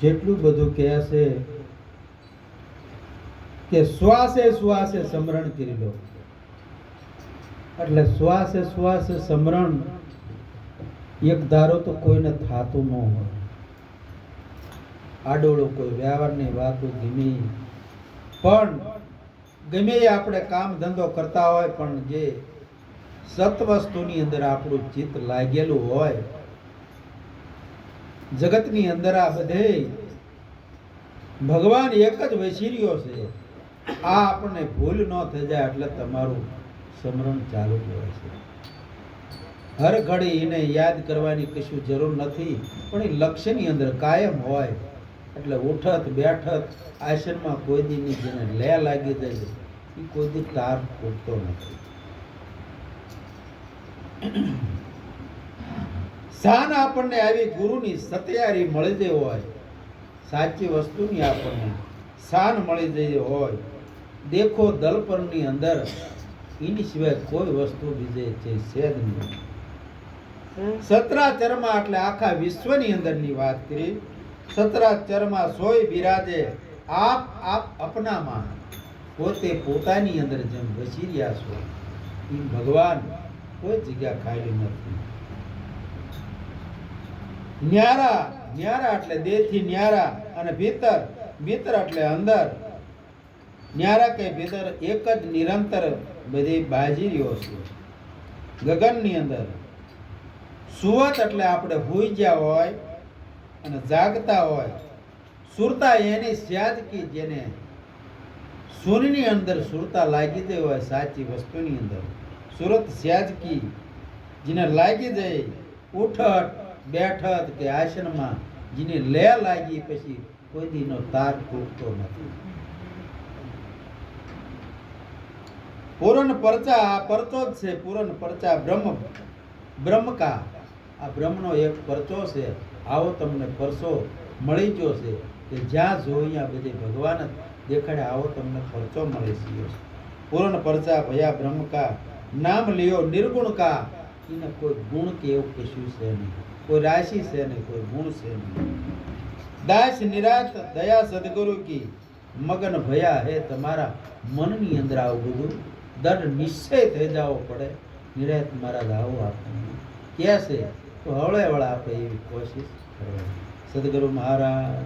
જેટલું બધું કહે છે કે શ્વાસે શ્વાસે સમરણ કરી લો. એટલે શ્વાસે શ્વાસે સમરણ એક ધારો તો કોઈને થતું ન હોય. આડોળો કોઈ વ્યવહારની વાતો ધીમી પણ ગમે આપણે કામ ધંધો કરતા હોય પણ જે સત વસ્તુની અંદર આપણું ચિત્ત લાગેલું હોય જગતની અંદર આ બધે ભગવાન એક જ વૈશીર્યો છે. આ આપણને ભૂલ ન થઈ જાય એટલે તમારું સ્મરણ ચાલુ જ હોય છે. હર ઘડી એને યાદ કરવાની કશું જરૂર નથી, પણ એ લક્ષ્યની અંદર કાયમ હોય. એટલે ઉઠત, બેઠત, આસનમાં કોઈ દીની જેને લે લાગી જાય, એ કોઈ દી તાર ખૂટતો નથી. શાન આપણને આવી ગુરુની સત્યારી મળી જઈ હોય સાચી વસ્તુની આપણને શાન મળી જઈ હોય. દેખો દલપરની અંદર એની સિવાય કોઈ વસ્તુ બીજે છે છે જ નહીં. સતરાચરમાં એટલે આખા વિશ્વની અંદરની વાત કરી. સતરાચરમાં સોય બિરાજે આપ આપ અપનામાં. પોતે પોતાની અંદર જેમ વસી રહ્યા છો એમ ભગવાન કોઈ જગ્યા ખાલી નથી. ન્યારા ન્યારા એટલે દેહથી ન્યારા અને ભીતર ભીતર એટલે અંદર. ન્યારા કે ભીતર એક જ નિરંતર બધી બાજી રહ્યો છે ગગનની અંદર. સુવત એટલે આપણે હોઈ ગયા હોય અને જાગતા હોય. સુરતા એની સ્યાદકી જેને સૂરની અંદર સુરતા લાગી ગઈ હોય સાચી વસ્તુની અંદર. સુરત સ્યાજકી જેને લાગી જાય ઉઠટ બેઠત કે આસનમાં જેને લે લાગી પછી કોઈ દીનો તાર તૂટતો નથી. પૂરણ પરચા આ પરચો જ છે, પૂરણ પરચા બ્રહ્મ. બ્રહ્મકા. આ બ્રહ્મનો એક પરચો છે. આવો તમને પરચો મળી ગયો છે કે જ્યાં જોઈ ત્યાં બધે ભગવાન જ દેખાડે, આવો તમને પરચો મળી છે. પૂરણ પરચા ભયા બ્રહ્મકા. નામ લ્યો નિર્ગુણ એને કોઈ ગુણ કે એવું કશું છે નહીં. કોઈ રાશિ છે નહીં, કોઈ ગુણ છે નહીં. દાસ નિરાત દયા, સદગુરુ કી મગન ભયા હે તમારા મનની અંદર આવું બધું. દઢ નિશ્ચય થઈ જવો પડે. નિરાત મહારાજ, આવું આપણને કહે છે? તો હવળે વળા આપણે એવી કોશિશ કરવાની. સદગુરુ મહારાજ